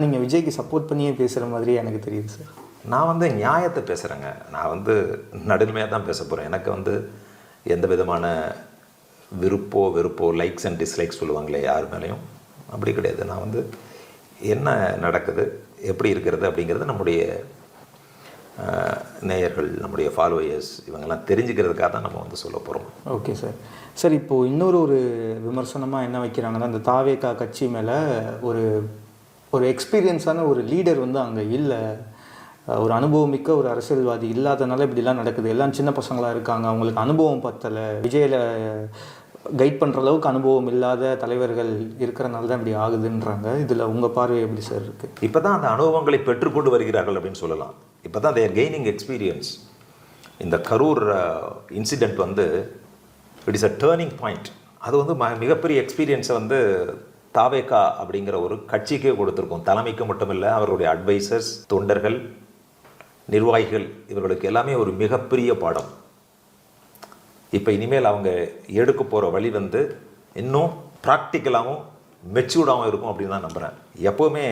நீங்கள் விஜய்க்கு சப்போர்ட் பண்ணியே பேசுகிற மாதிரி எனக்கு தெரியுது சார் நான் வந்து நியாயத்தை பேசுகிறேங்க நான் வந்து நடுமையாக தான் பேச போகிறேன் எனக்கு வந்து எந்த விதமான விருப்போ வெறுப்போ லைக்ஸ் அண்ட் டிஸ்லைக்ஸ் சொல்லுவாங்களே யார் மேலேயும் அப்படி கிடையாது. நான் வந்து என்ன நடக்குது எப்படி இருக்கிறது அப்படிங்கிறது நம்முடைய நேயர்கள் நம்முடைய ஃபாலோயர்ஸ் இவங்கெல்லாம் தெரிஞ்சுக்கிறதுக்காக தான் நம்ம வந்து சொல்ல போகிறோம் ஓகே சார் சார் இப்போது இன்னொரு ஒரு விமர்சனமாக என்ன வைக்கிறாங்கன்னா இந்த தாவேகா கட்சி மேலே ஒரு ஒரு எக்ஸ்பீரியன்ஸான ஒரு லீடர் வந்து அங்கே இல்லை. ஒரு அனுபவமிக்க ஒரு அரசியல்வாதி இல்லாதனால இப்படிலாம் நடக்குது. எல்லாம் சின்ன பசங்களாக இருக்காங்க. அவங்களுக்கு அனுபவம் பத்தலை. விஜயில் கைட் பண்ணுற அளவுக்கு அனுபவம் இல்லாத தலைவர்கள் இருக்கிறனால தான் இப்படி ஆகுதுன்றாங்க. இதில் உங்கள் பார்வை எப்படி சார் இருக்குது இப்போ தான் அந்த அனுபவங்களை பெற்றுக்கொண்டு வருகிறார்கள் அப்படின்னு சொல்லலாம். இப்போ தான் தேர் கெய்னிங் எக்ஸ்பீரியன்ஸ் இந்த கரூர் இன்சிடெண்ட் வந்து it is a turning point அது வந்து ம மிகப்பெரிய எக்ஸ்பீரியன்ஸை வந்து தாவேகா அப்படிங்கிற ஒரு கட்சிக்கே கொடுத்துருக்கோம். தலைமைக்கு மட்டுமில்லை அவருடைய அவர்களுடைய அட்வைசர்ஸ் தொண்டர்கள் நிர்வாகிகள் இவர்களுக்கு எல்லாமே ஒரு மிகப்பெரிய பாடம். இப்போ இனிமேல் அவங்க எடுக்க போகிற வழி வந்து இன்னும் ப்ராக்டிக்கலாகவும் மெச்சூர்டாகவும் இருக்கும் அப்படின்னு தான் நம்புகிறேன் எப்போவுமே